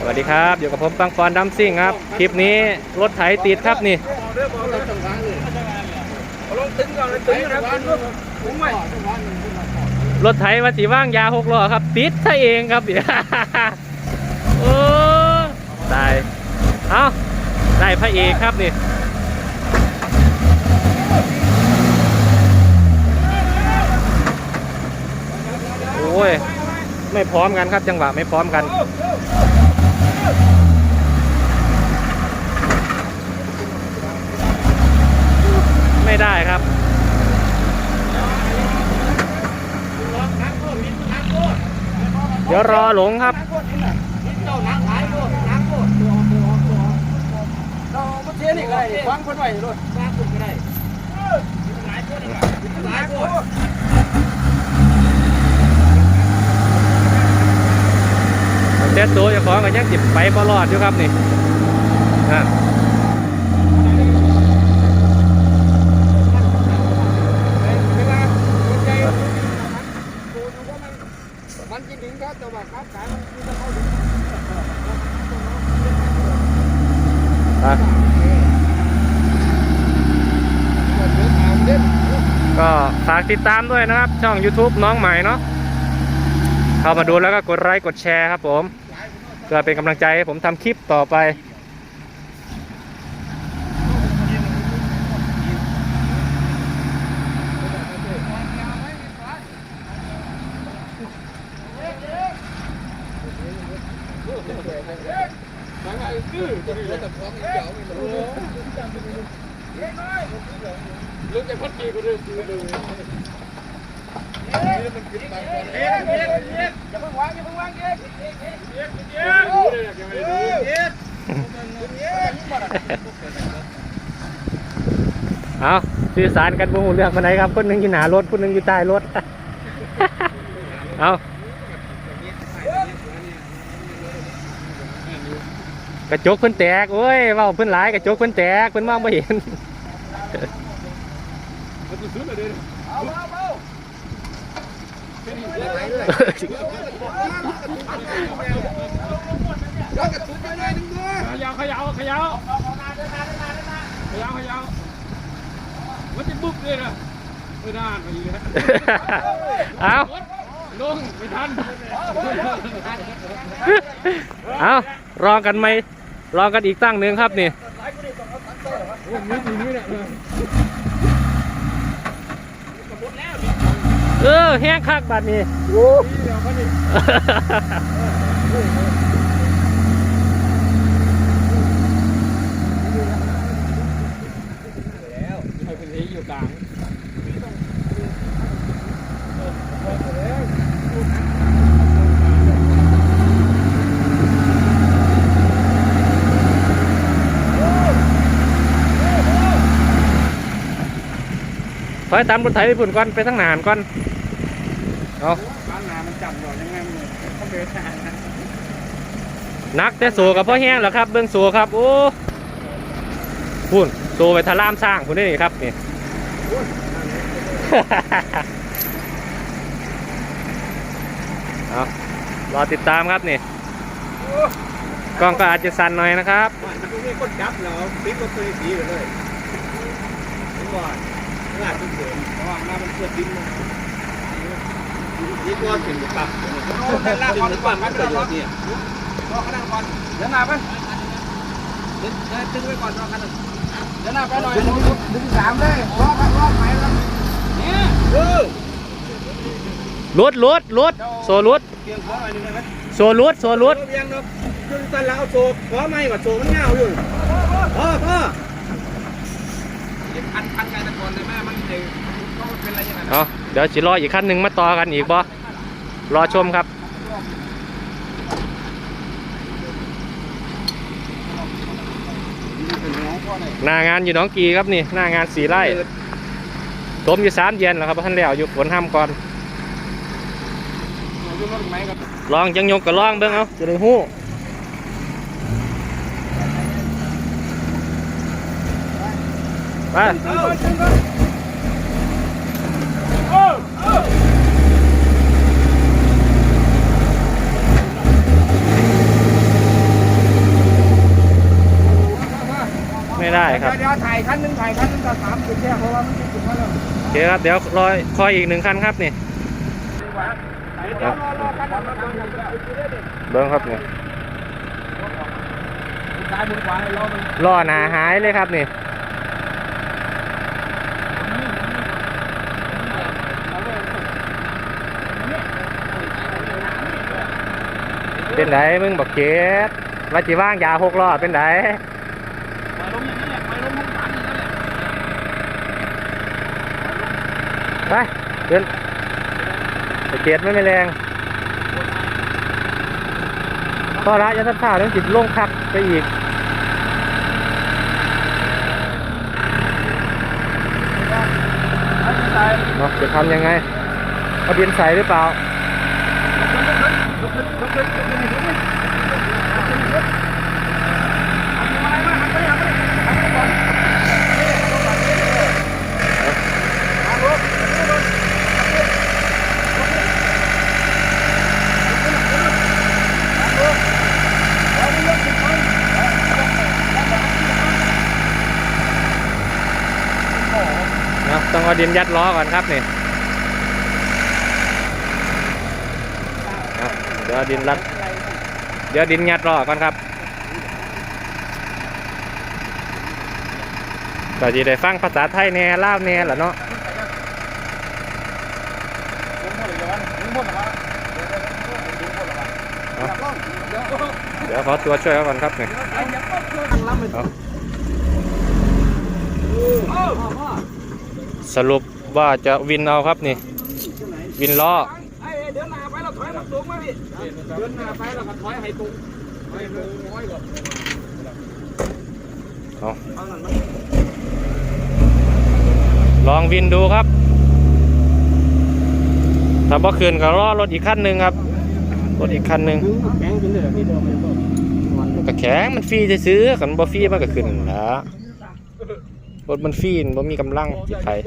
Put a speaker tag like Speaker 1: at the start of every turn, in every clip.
Speaker 1: สวัสดีครับ อยู่กับผมปังปอนดัมซิ่งครับ คลิปนี้รถไถติดครับนี่
Speaker 2: ลงตึงก่อนเลยตึงนะตึงก็ผมไม่
Speaker 1: รถไถว่าสีว่างยาหกล้อครับ ติดซะเองครับเดี๋ยวโอ้ตายเอ้าได้พระเอกครับนี่โอ้ยไม่พร้อมกันครับจังหวะไม่พร้อมกัน ไม่ได้ครับเดี๋ยวรอหลงครับ
Speaker 2: เจ้านักขายโลดนักโลดเรามาเทียนี่ก็ได้ฟังคนไหวโลดฟังคุณก็ได้หลายคนหลายคน
Speaker 1: เด็ดตัวจ้าของก็ยังจิบไปบอลอดอยู่ครับนี่อะ
Speaker 2: เวลาคนใจดูดูว่ามันมันกินถึงครับแต่ว่าครับขายมันมีแต่เข้าถึง
Speaker 1: อะ
Speaker 2: เดือดถามเด่น
Speaker 1: ก็ฝากติดตามด้วยนะครับ ช่อง YouTube น้องใหม่เนาะเข้ามาดูแล้วก็กดไลค์กดแชร์ครับผมเพื่อเป็นกำลังใจให้ผมทำคลิปต่อไป
Speaker 2: บางไงคือจะมีรถแต่พร้อมเก่าไม่รู้ลุงจะพัดกีก็เรื่องคือเลยมันกินบางคนเอ๊ะเอ๊ะเอ๊ะอย่าเพิ่งวางอย่าเพิ่งวางเอ๊ะเอ๊ะเอ๊ะเอ๊ะเอ๊ะเอ๊ะ
Speaker 1: เอาสื่อสารกันบ่หูเรื่องมาไหนครับคนหนึงอยู่หนารถคนหนึงอยู่ใต้รถ เอากระจกเพิ่นแตกโอ้ยว้าเพิ่นหลายกระจกเพิ่นแตกเพิ่นมองไม่เห็น
Speaker 2: ขยาวขยาวขยาวขยาวขยาวมันจะบุ๊บเลยนะไม่ได้ไปอีกแล้ว
Speaker 1: เอา
Speaker 2: ลงไม่ทัน
Speaker 1: เอารองกันไหมรองกันอีกตั้งหนึ่งครับนี่
Speaker 2: โอ้ยมีดมีด เนี่ย
Speaker 1: เออแห้งคักบัดนี้
Speaker 2: โอ้ยเดี๋ยวเขาดิแล้วให้เป็นที่อยู่กลาง
Speaker 1: ถอยตามรถไถไปพุ่นก่อนไปทั้งหนานก่อนเอา
Speaker 2: บ้านนามันจับหน่อยยังไงเนี่ยเขาเดินทาน
Speaker 1: นักแต่โซกับพ่อแห้งแล้วครับเบื้องโซครับโอ้พุ่นโซไปทะลามสร้างพุ่นนี่ครับนี่เอารอติดตามครับนี่กล้องก็อาจจะสั่นหน่อยนะครับ
Speaker 2: มันตรงนี้คนจับแล้วปิ๊กก็เคยสีเลยทุกวัน งานทุกเดือนเพราะว่าหน้ามันเกิดดินนี่ก็ถึงปรับถึงปรับมันประโยชน์เนี่ยรอขนาดก่อนเดี๋ยวหน้าไปเดี๋ยวตึงไว้ก่อนรอขนาดเดี๋ยวหน้าไปหน่อยดึงสามเลยรอรอไหมเนี่ยเออ
Speaker 1: ลุดลุดลุดโซลุด
Speaker 2: เพียงขอหน่อยนึงได้ไหม
Speaker 1: โซลุดโซลุด
Speaker 2: เพียงเนาะคือตอนเราเอาโซขอไม่ว่าโซมันเงาอยู่พ่อพ่อพันพันการตะกอนเลยแม่มันเองก็เป็นอะไรอย่างนั้น
Speaker 1: เอาเดี๋ยวสิรออีกขั้นหนึ่งมาต่อกันอีกบ่รอชมครับหน้างานอยู่หน้องกีครับนี่หน้างานสีไร่ต้มอยู่สามเย็นแล้วครับท่านแล้วอยู่ฝนห้ามก่อนลองจังยกก็ลองเบิ่งเอาจะได้ฮู้ไป ได้ ครับ
Speaker 2: เดี๋ยวถ่ายคันหนึงถ่ายคันหนึงก็สามจุดแค่เพราะว่ามันจะจุดมาแล้ว
Speaker 1: โอเคครับเดี๋ยวรอคอยอีกหนึ่งคันครับนี่
Speaker 2: ดีกว่าเดี๋ยวรอรอคันนั้นมาทำอย่างเดียว
Speaker 1: เบิ้งครับนี่
Speaker 2: ซ้ายมือขวาให้รอมัน
Speaker 1: ล้อหนาหายเลยครับนี่เป็นไดมึงบอกเกดว่าจีว่างยาหกล้อเป็นได
Speaker 2: ไปลงอย่างนี้แหละไปลงมุมฐานอย่างนี้แหละ
Speaker 1: ไปเดินเกดไม่ไม่แรงพอละอยาทับท่าต้องจิตลงคักไปอีกเนาะจะทำยังไงเอาดินใส่หรือเปล่า เอาดินยัดล้อก่อนครับนี่เดี๋ยวดินรัด เดี๋ยวดินยัดล้อก่อนครับก็จะได้ฟังภาษาไทยแน่ลาวแน่ล่ะเนาะเดี๋ยวขอตัวช่วยก่อนครับนี่เอา สรุปว่าจะวินเอาครับนี่ วินล้อ
Speaker 2: เดินหน้าไปเราถอยมาตรงมาพี่เดินหน้าไปเราถอยให้ตรงให้ตรงน้อยกว่า
Speaker 1: เอาลองวินดูครับ ถ้าบ่คืนก็รอรถอีกคันหนึ่งครับ รถอีกคันหนึ่ง
Speaker 2: ก็
Speaker 1: แข็งมันฟรีจะซื้อกันบ่ฟรีมันก็ขึ้นแล้ว รถมันฟรีมันบ่มีกำลังจิตไทย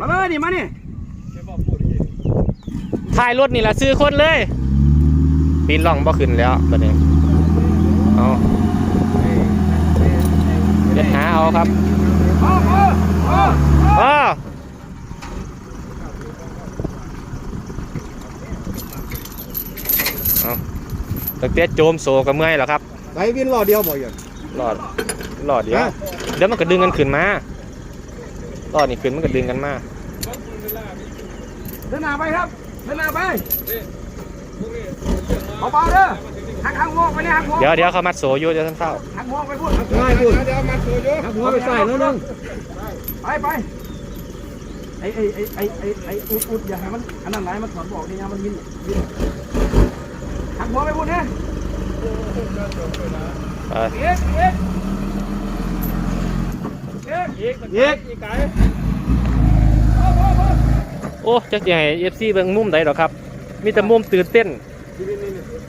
Speaker 2: มาเลยนี่มานี่
Speaker 1: ถ่ายรถนี่แหละซื้อคนเลย ปีนล่องบ่ขึ้นแล้วตอนนี้เอาเดี๋ยวหาเอาครับ
Speaker 2: โอ้โหโอ้โห
Speaker 1: อ้าวเอาตั้งแต่โจมโซกับเมื่อยแล้วครับ
Speaker 3: ไปวินรอเดียวบ่อย่าง
Speaker 1: รอดรอดเดียวเดี๋ยวมันก็ดึงกันขึ้นมารอดนี่ขึ้นมันก็ดึงกันมา
Speaker 2: เดินหน้าไปครับเดินหน้าไปเบาๆเด้อหักหักหัวไปเนี่ยหักหัว
Speaker 1: เดี๋ยวเดี๋ยวเขามัดโซอยู่เดี๋ยวท่านเฝ้า
Speaker 2: หักหัวไปพูด
Speaker 3: ง่ายพูด
Speaker 2: เดี๋ยวมาสู่ย
Speaker 3: หักหัวไปใส่แล้วนึง
Speaker 2: ไปไปไอ้ไอ้ไอ้ไอ้ไอ้ไอ้อุดอุดอย่าให้มันอันนั้นไหนมันถอนบอกนี่นะมันยินยินหักหัวไปพูดเนี่ย
Speaker 1: ไป
Speaker 2: เอ็กเอ็กเอ็ก
Speaker 1: โอ้จักยังไงเอฟซีเบิ่งมุมใดหรอครับ มีแต่มุมตื่นเต้น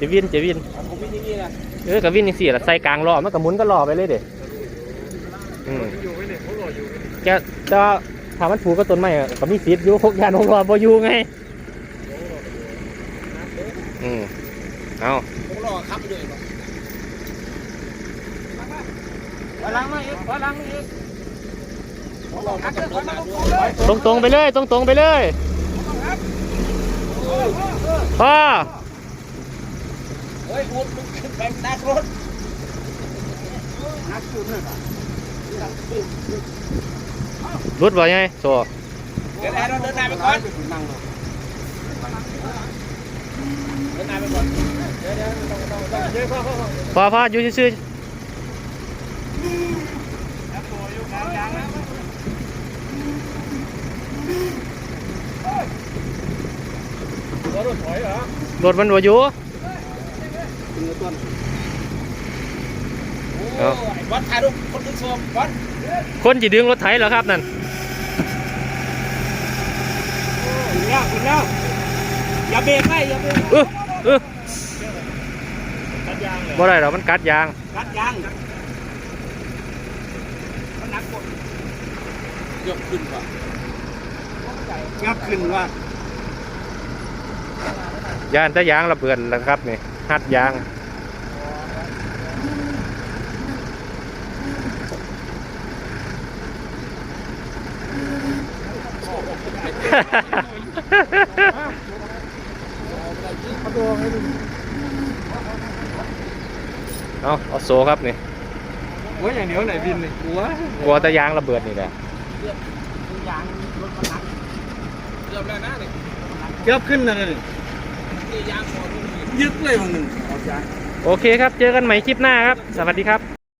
Speaker 1: จะวินจะวิ่นเออกับวินนี่สิละใส่กลางล้อมันก็หมุนก็ล้อไปเลยเด็อืมแกจะถามมันผูกก็ต้นไม้อะก็มีสิทธิ์อยู่หกยานหกล้อบอยู่ไง อืมเอา
Speaker 2: ผมรอครับด้วยพลังมาอีกพลังอีกรอครับเดี๋ยวถอยมาตรง
Speaker 1: ตรงไปเลย ตรงตรงไปเลยพ่อ
Speaker 2: เฮ้ยุดแบ่งนักรถนักสุดเลย
Speaker 1: รุดบ่ยังไงโซ
Speaker 2: เดี๋ยวเราเดินหน้าไปก่อนเดินหน้าไปก่อน พ่อพ่ออ
Speaker 1: ยู่ซื่อ
Speaker 2: รถถอยเหรอ
Speaker 1: ๆรถมันบ่อยู่
Speaker 2: วัดถ่ายรูปคนที่ชมวัด
Speaker 1: คนจีดึงรถไถเหรอครับนั่น
Speaker 2: ถึงแล้วถึงแล้วอย่าเบรกให้อย่าเบรก
Speaker 1: เออเออ บ่ได้หรอกมันกัดยาง
Speaker 2: กัดยางมันหนักกดยกขึ้นว่ะ
Speaker 3: งับขึ้นว่ะ
Speaker 1: ยานแต่ยางระเบิดนวครับนี่หัดยางฮ่าฮ่าฮ่า เอาเอาโซครับนี่
Speaker 3: โอ้ยอย่างเดียวไหนบินเลยกลัว
Speaker 1: กลัวตะยางระเบิดนี่แหละ
Speaker 2: ยางรถมันหนักเริ่มแล้วนะนี่
Speaker 3: เกือบขึ้นแล้วนี่
Speaker 2: นี่ยางพอทุกที
Speaker 3: ยึดเลยมันหนึ่ง
Speaker 1: โอเคครับ เจอกันใหม่คลิปหน้าครับ สวัสดีครับ